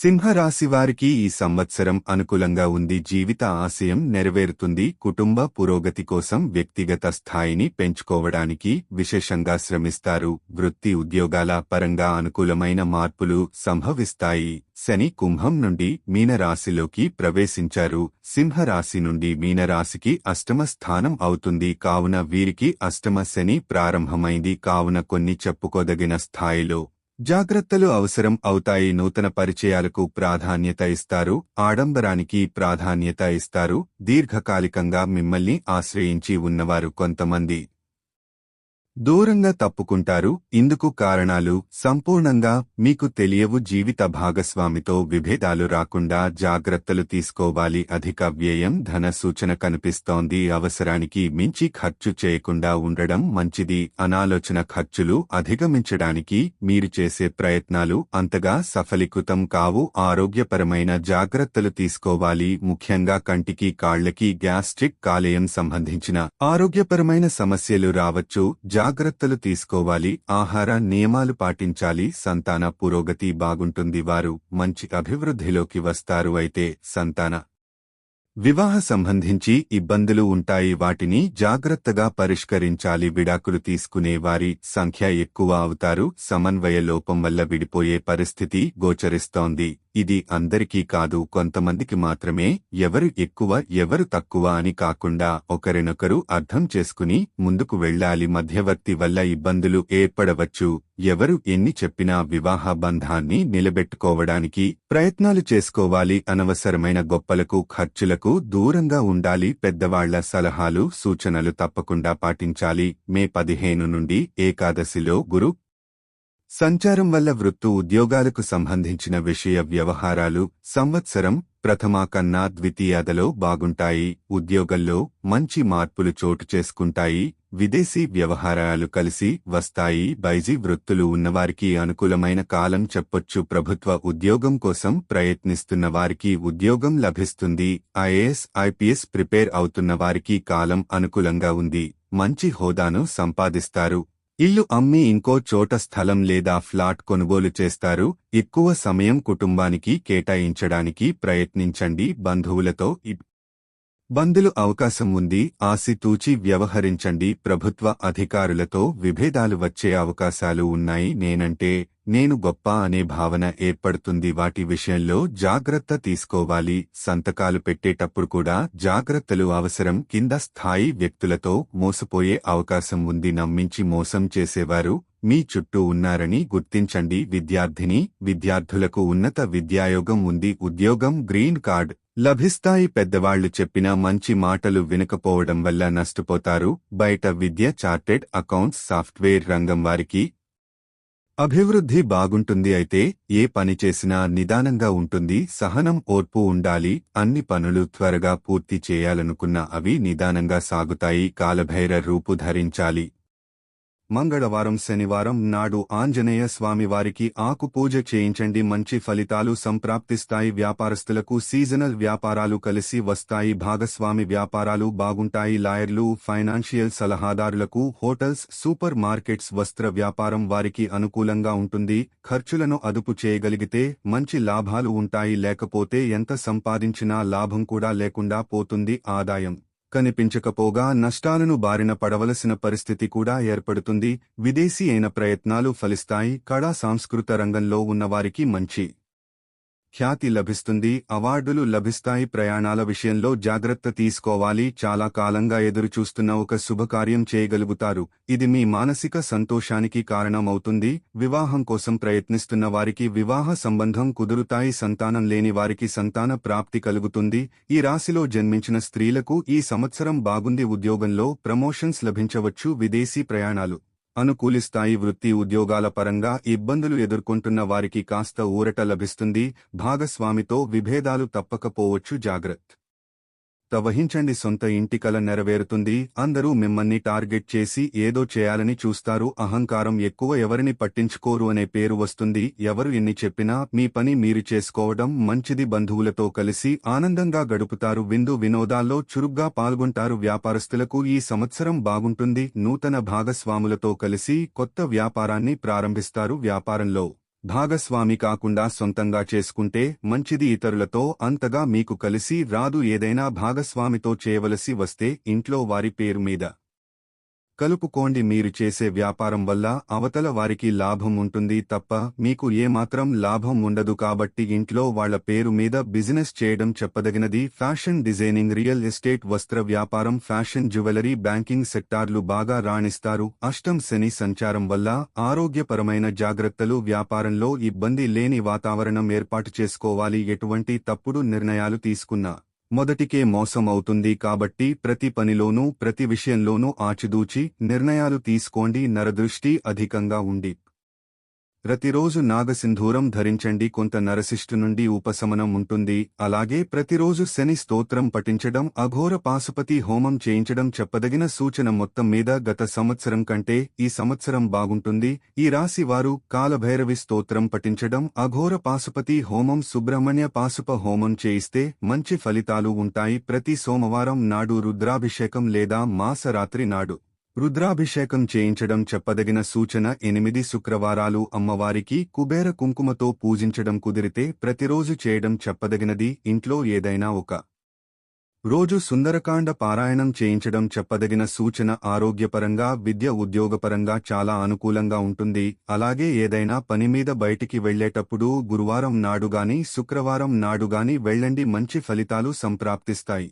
సింహరాశి వారికి ఈ సంవత్సరం అనుకూలంగా ఉంది. జీవిత ఆశయం నెరవేరుతుంది. కుటుంబ పురోగతి కోసం వ్యక్తిగత స్థాయిని పెంచుకోవడానికి విశేషంగా శ్రమిస్తారు. వృత్తి ఉద్యోగాల పరంగా అనుకూలమైన మార్పులు సంభవిస్తాయి. శని కుంభం నుండి మీనరాశిలోకి ప్రవేశించారు. సింహరాశి నుండి మీనరాశికి అష్టమ స్థానం అవుతుంది. కావున వీరికి అష్టమ శని ప్రారంభమైంది. కావున కొన్ని చెప్పుకోదగిన స్థాయిలో జాగ్రత్తలు అవసరం అవుతాయి. నూతన పరిచయాలకు ప్రాధాన్యత ఇస్తారు. ఆడంబరానికి ప్రాధాన్యత ఇస్తారు. దీర్ఘకాలికంగా మిమ్మల్ని ఆశ్రయించి ఉన్నవారు కొంతమంది. దూరంగా తప్పుకుంటారు. ఇందుకు కారణాలు సంపూర్ణంగా మీకు తెలియవు. జీవిత భాగస్వామితో విభేదాలు రాకుండా జాగ్రత్తలు తీసుకోవాలి. అధిక వ్యయం ధన సూచన కనిపిస్తోంది. అవసరానికి మించి ఖర్చు చేయకుండా ఉండడం మంచిది. అనాలోచన ఖర్చులు అధిగమించడానికి మీరు చేసే ప్రయత్నాలు అంతగా సఫలీకృతం కావు. ఆరోగ్యపరమైన జాగ్రత్తలు తీసుకోవాలి. ముఖ్యంగా కంటికి కాళ్ళకి గ్యాస్ట్రిక్ కాలేయం సంబంధించిన ఆరోగ్యపరమైన సమస్యలు రావచ్చు. జాగ్రత్తలు తీసుకోవాలి ఆహార నియమాలు పాటించాలి సంతాన పురోగతి బాగుంటుంది వారు మంచి అభివృద్ధిలోకి వస్తారు అయితే సంతాన వివాహ సంబంధించి ఇబ్బందులు ఉంటాయి వాటిని జాగ్రత్తగా పరిష్కరించాలి విడాకులు తీసుకునే వారి సంఖ్య ఎక్కువ అవుతారు సమన్వయ లోపం వల్ల విడిపోయే పరిస్థితి గోచరిస్తోంది. ఇది అందరికీ కాదు కొంతమందికి మాత్రమే ఎవరు ఎక్కువ ఎవరు తక్కువ అని కాకుండా ఒకరినొకరు అర్థం చేసుకుని ముందుకు వెళ్ళాలి. మధ్యవర్తి వల్ల ఇబ్బందులు ఏర్పడవచ్చు. ఎవరు ఎన్ని చెప్పినా వివాహ బంధాన్ని నిలబెట్టుకోవడానికి ప్రయత్నాలు చేసుకోవాలి. అనవసరమైన గొప్పలకు ఖర్చులకు దూరంగా ఉండాలి. పెద్దవాళ్ళ సలహాలు సూచనలు తప్పకుండా పాటించాలి. మే పదిహేను నుండి ఏకాదశిలో గురు సంచారం వల్ల వృత్తు ఉద్యోగాలకు సంబంధించిన విషయ వ్యవహారాలు సంవత్సరం ప్రథమా కన్నా ద్వితీయాదలో బాగుంటాయి. ఉద్యోగంలో మంచి మార్పులు చోటు చేసుకుంటాయి. విదేశీ వ్యవహారాలు కలిసి వస్తాయి. బైజీ వృత్తులు ఉన్నవారికి అనుకూలమైన కాలం చెప్పొచ్చు. ప్రభుత్వ ఉద్యోగం కోసం ప్రయత్నిస్తున్న వారికి ఉద్యోగం లభిస్తుంది. ఐఏఎస్ ఐపీఎస్ ప్రిపేర్ అవుతున్న వారికి కాలం అనుకూలంగా ఉంది. మంచి హోదాను సంపాదిస్తారు. ఇల్లు అమ్మి ఇంకో చోట స్థలం లేదా ఫ్లాట్ కొనుగోలు చేస్తారు. ఎక్కువ సమయం కుటుంబానికి కేటాయించడానికి ప్రయత్నించండి. బంధువులతో బంధులు అవకాశం ఉంది. ఆసితూచి వ్యవహరించండి. ప్రభుత్వ అధికారులతో విభేదాలు వచ్చే అవకాశాలు ఉన్నాయి. నేనంటే నేను గొప్ప అనే భావన ఏర్పడుతుంది. వాటి విషయంలో జాగ్రత్త తీసుకోవాలి. సంతకాలు పెట్టేటప్పుడు కూడా జాగ్రత్తలు అవసరం. కింద స్థాయి వ్యక్తులతో మోసపోయే అవకాశం ఉంది. నమ్మించి మోసం చేసేవారు మీ చుట్టూ ఉన్నారని గుర్తించండి. విద్యార్థిని విద్యార్థులకు ఉన్నత విద్యాయోగం ఉంది. ఉద్యోగం గ్రీన్ కార్డ్ లభిస్తాయి. పెద్దవాళ్ళు చెప్పిన మంచి మాటలు వినకపోవడం వల్ల నష్టపోతారు. బయట విద్య చార్టెడ్ అకౌంట్స్ సాఫ్ట్వేర్ రంగం వారికి అభివృద్ధి బాగుంటుంది అయితే ఏ పని చేసినా నిదానంగా ఉంటుంది సహనం ఓర్పు ఉండాలి అన్ని పనులు త్వరగా పూర్తి చేయాలనుకున్న అవి నిదానంగా సాగుతాయి కాలభైర రూపు ధరించాలి. మంగళవారం శనివారం నాడు ఆంజనేయ స్వామివారికి ఆకు పూజ చేయించండి. మంచి ఫలితాలు సంప్రాప్తిస్తాయి. వ్యాపారస్తులకు సీజనల్ వ్యాపారాలు కలిసి వస్తాయి. భాగస్వామి వ్యాపారాలు బాగుంటాయి. లాయర్లు ఫైనాన్షియల్ సలహాదారులకు హోటల్స్ సూపర్ మార్కెట్స్ వస్త్ర వ్యాపారం వారికి అనుకూలంగా ఉంటుంది. ఖర్చులను అదుపు చేయగలిగితే మంచి లాభాలు ఉంటాయి. లేకపోతే ఎంత సంపాదించినా లాభం కూడా లేకుండా పోతుంది ఆదాయం. కనిపించకపోగా నష్టాలను బారిన పడవలసిన పరిస్థితి కూడా ఏర్పడుతుంది. విదేశీ అయిన ప్రయత్నాలు ఫలిస్తాయి. కళా సాంస్కృత రంగంలో ఉన్నవారికి మంచి ఖ్యాతి లభిస్తుంది అవార్డులు లభిస్తాయి. ప్రయాణాల విషయంలో జాగ్రత్త తీసుకోవాలి. చాలా కాలంగా ఎదురుచూస్తున్న ఒక శుభకార్యం చేయగలుగుతారు. ఇది మీ మానసిక సంతోషానికి కారణమవుతుంది. వివాహం కోసం ప్రయత్నిస్తున్న వారికి వివాహ సంబంధం కుదురుతాయి. సంతానం లేని వారికి సంతాన ప్రాప్తి కలుగుతుంది. ఈ రాశిలో జన్మించిన స్త్రీలకు ఈ సంవత్సరం బాగుంది. ఉద్యోగంలో ప్రమోషన్స్ లభించవచ్చు. విదేశీ ప్రయాణాలు. అనుకూలిస్తాయి. వృత్తి ఉద్యోగాల పరంగా ఇబ్బందులు ఎదుర్కొంటున్న వారికి కాస్త ఊరట లభిస్తుంది. భాగస్వామితో విభేదాలు తప్పకపోవచ్చు. జాగ్రత్త. వహించండి సొంత ఇంటి కల నెరవేరుతుంది. అందరూ మిమ్మల్ని టార్గెట్ చేసి ఏదో చేయాలని చూస్తారు. అహంకారం ఎక్కువ ఎవరిని పట్టించుకోరు అనే పేరు వస్తుంది. ఎవరు ఎన్ని చెప్పినా మీ పని మీరు చేసుకోవడం మంచిది. బంధువులతో కలిసి ఆనందంగా గడుపుతారు. విందు వినోదాల్లో చురుగ్గా పాల్గొంటారు. వ్యాపారస్తులకు ఈ సంవత్సరం బాగుంటుంది. నూతన భాగస్వాములతో కలిసి కొత్త వ్యాపారాన్ని ప్రారంభిస్తారు. వ్యాపారంలో భాగస్వామి కాకుండా సొంతంగా చేసుకుంటే మంచిది ఇతరులతో అంతగా మీకు కలిసి రాదు. ఏదైనా భాగస్వామితో చేయవలసి వస్తే ఇంట్లో వారి పేరు మీద కలుపుకోండి మీరు చేసే వ్యాపారం వల్ల అవతల వారికి లాభం ఉంటుంది తప్ప మీకు ఏమాత్రం లాభం ఉండదు కాబట్టి ఇంట్లో వాళ్ళ పేరు మీద బిజినెస్ చేయడం చెప్పదగినది. ఫ్యాషన్ డిజైనింగ్ రియల్ ఎస్టేట్ వస్త్ర వ్యాపారం ఫ్యాషన్ జ్యువెలరీ బ్యాంకింగ్ సెక్టార్లు బాగా రాణిస్తారు. అష్టం శని సంచారం వల్ల ఆరోగ్యపరమైన జాగ్రత్తలు వ్యాపారంలో ఇబ్బంది లేని వాతావరణం ఏర్పాటు చేసుకోవాలి. ఎటువంటి తప్పుడు నిర్ణయాలు తీసుకున్నా మొదటికే మోసం అవుతుంది కాబట్టి ప్రతి పనిలోనూ ప్రతి విషయంలోనూ ఆచిదూచి నిర్ణయాలు తీసుకోండి నరదృష్టి అధికంగా ఉండి. ప్రతిరోజు నాగసింధూరం ధరించండి కొంత నరశిష్టు నుండి ఉపశమనం ఉంటుంది. అలాగే ప్రతిరోజు శని స్తోత్రం పఠించడం అఘోర పాశుపతి హోమం చేయించడం చెప్పదగిన సూచన మొత్తం మీద గత సంవత్సరం కంటే ఈ సంవత్సరం బాగుంటుంది. ఈ రాశి వారు కాలభైరవి స్తోత్రం పఠించడం అఘోర పాశుపతి హోమం సుబ్రహ్మణ్య పాశుప హోమం చేయిస్తే మంచి ఫలితాలు ఉంటాయి. ప్రతి సోమవారం నాడు రుద్రాభిషేకం లేదా మాసరాత్రి నాడు. రుద్రాభిషేకం చేయించడం చెప్పదగిన సూచన ఎనిమిది శుక్రవారాలు అమ్మవారికి కుబేర కుంకుమతో పూజించడం కుదిరితే ప్రతిరోజు చేయడం చెప్పదగినది ఇంట్లో ఏదైనా ఒక రోజు సుందరకాండ పారాయణం చేయించడం చెప్పదగిన సూచన ఆరోగ్యపరంగా విద్య ఉద్యోగపరంగా చాలా అనుకూలంగా ఉంటుంది. అలాగే ఏదైనా పని మీద బయటికి వెళ్ళేటప్పుడు గురువారం నాడుగాని శుక్రవారం నాడుగాని వెళ్ళండి. మంచి ఫలితాలు సంప్రాప్తిస్తాయి.